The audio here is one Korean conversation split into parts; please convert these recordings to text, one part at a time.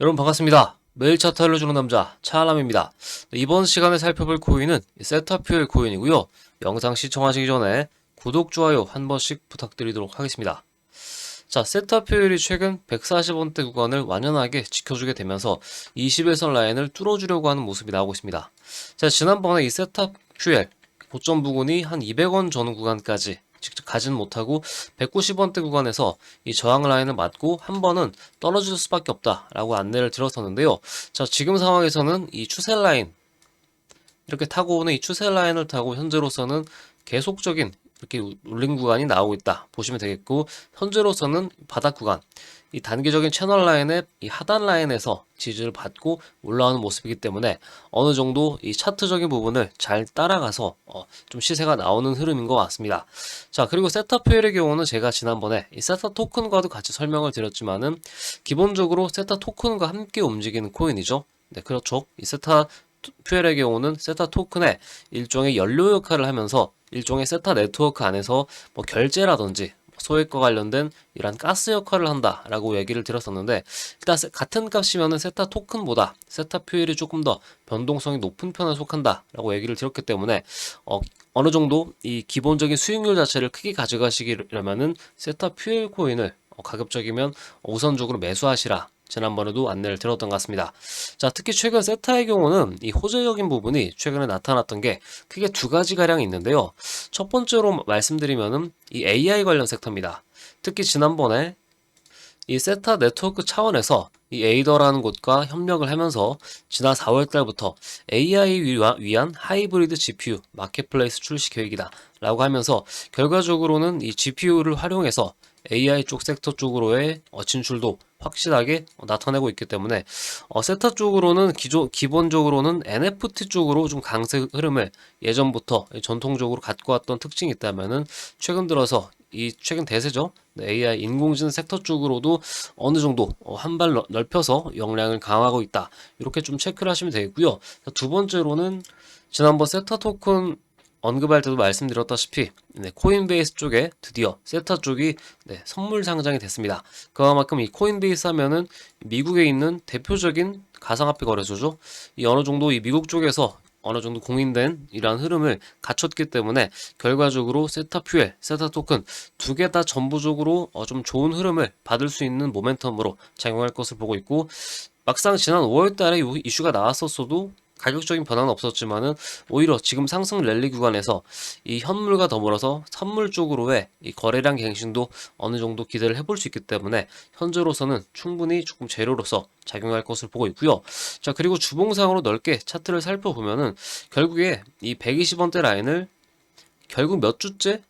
여러분 반갑습니다. 매일 차트 알려주는 남자 차알람입니다. 이번 시간에 살펴볼 코인은 세타퓨엘 코인이고요. 영상 시청하시기 전에 구독, 좋아요 한 번씩 부탁드리도록 하겠습니다. 자, 세타퓨엘이 최근 140원대 구간을 완연하게 지켜주게 되면서 20일선 라인을 뚫어주려고 하는 모습이 나오고 있습니다. 자, 지난번에 이 세타퓨엘 고점 부근이 한 200원 전후 구간까지 직접 가진 못하고 190원대 구간에서 이 저항 라인을 맞고 한 번은 떨어질 수밖에 없다라고 안내를 드렸었는데요. 자, 지금 상황에서는 이 추세 라인 이렇게 타고 오는 이 추세 라인을 타고 현재로서는 계속적인 이렇게 울린 구간이 나오고 있다 보시면 되겠고 현재로서는 바닥 구간 이 단기적인 채널 라인의 이 하단 라인에서 지지를 받고 올라오는 모습이기 때문에 어느 정도 이 차트적인 부분을 잘 따라가서 어, 좀 시세가 나오는 흐름인 것 같습니다. 자 그리고 세타퓨엘의 경우는 제가 지난번에 이 세타 토큰과도 같이 설명을 드렸지만은 기본적으로 세타 토큰과 함께 움직이는 코인이죠. 네 그렇죠. 이 세타 퓨엘의 경우는 세타 토큰의 일종의 연료 역할을 하면서 일종의 세타 네트워크 안에서 뭐 결제라든지 소액과 관련된 이러한 가스 역할을 한다라고 얘기를 드렸었는데 일단 세- 같은 값이면은 세타 토큰보다 세타 퓨엘이 조금 더 변동성이 높은 편에 속한다라고 얘기를 드렸기 때문에 어, 어느 정도 이 기본적인 수익률 자체를 크게 가져가시려면은 세타 퓨엘 코인을 어, 가급적이면 우선적으로 매수하시라 지난번에도 안내를 드렸던 것 같습니다. 자, 특히 최근 세타의 경우는 이 호재적인 부분이 최근에 나타났던 게 크게 두 가지 가량 있는데요. 첫 번째로 말씀드리면은 이 AI 관련 섹터입니다. 특히 지난번에 이 세타 네트워크 차원에서 이 에이더라는 곳과 협력을 하면서 지난 4월 달부터 AI 위한 하이브리드 GPU 마켓플레이스 출시 계획이다 라고 하면서 결과적으로는 이 GPU를 활용해서 AI 쪽 섹터 쪽으로의 어, 진출도 확실하게 어, 나타내고 있기 때문에 어, 세타 쪽으로는 기존 기본적으로는 NFT 쪽으로 좀 강세 흐름을 예전부터 전통적으로 갖고 왔던 특징이 있다면은 최근 들어서 이 최근 대세죠. 네, AI 인공지능 섹터 쪽으로도 어느 정도 한 발 넓혀서 역량을 강화하고 있다. 이렇게 좀 체크를 하시면 되겠고요. 두 번째로는 지난번 세타 토큰 언급할 때도 말씀드렸다시피 네, 코인베이스 쪽에 드디어 세타 쪽이 네, 선물 상장이 됐습니다. 그만큼 이 코인베이스 하면은 미국에 있는 대표적인 가상화폐 거래소죠. 이 어느 정도 이 미국 쪽에서 어느 정도 공인된 이러한 흐름을 갖췄기 때문에 결과적으로 세타 퓨엘, 세타 토큰 두 개 다 전부적으로 어, 좀 좋은 흐름을 받을 수 있는 모멘텀으로 작용할 것을 보고 있고 막상 지난 5월 달에 이 이슈가 나왔었어도 가격적인 변화는 없었지만은 오히려 지금 상승 랠리 구간에서 이 현물과 더불어서 선물 쪽으로의 이 거래량 갱신도 어느 정도 기대를 해볼 수 있기 때문에 현재로서는 충분히 조금 재료로서 작용할 것을 보고 있고요. 자 그리고 주봉상으로 넓게 차트를 살펴보면은 결국에 이 120원대 라인을 결국 몇 주째 네,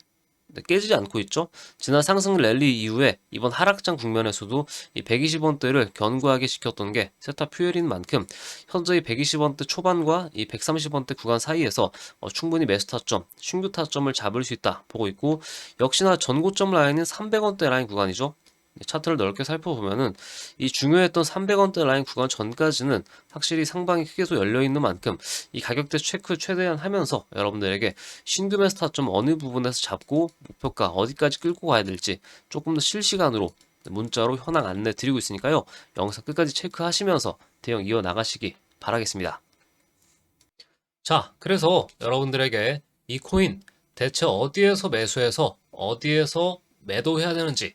깨지지 않고 있죠. 지난 상승 랠리 이후에 이번 하락장 국면에서도 이 120원대를 견고하게 지켰던 게 세타 퓨엘인 만큼 현재 이 120원대 초반과 이 130원대 구간 사이에서 어, 충분히 매수 타점, 신규 타점을 잡을 수 있다 보고 있고 역시나 전고점 라인은 300원대 라인 구간이죠. 네, 차트를 넓게 살펴보면은 이 중요했던 300원대 라인 구간 전까지는 확실히 상방이 크게도 열려 있는 만큼 이 가격대 체크 최대한 하면서 여러분들에게 신규 매수 타점 어느 부분에서 잡고 목표가 어디까지 끌고 가야 될지 조금 더 실시간으로 문자로 현황 안내 드리고 있으니까요. 영상 끝까지 체크하시면서 대응 이어 나가시기 바라겠습니다. 자, 그래서 여러분들에게 이 코인 대체 어디에서 매수해서 어디에서 매도해야 되는지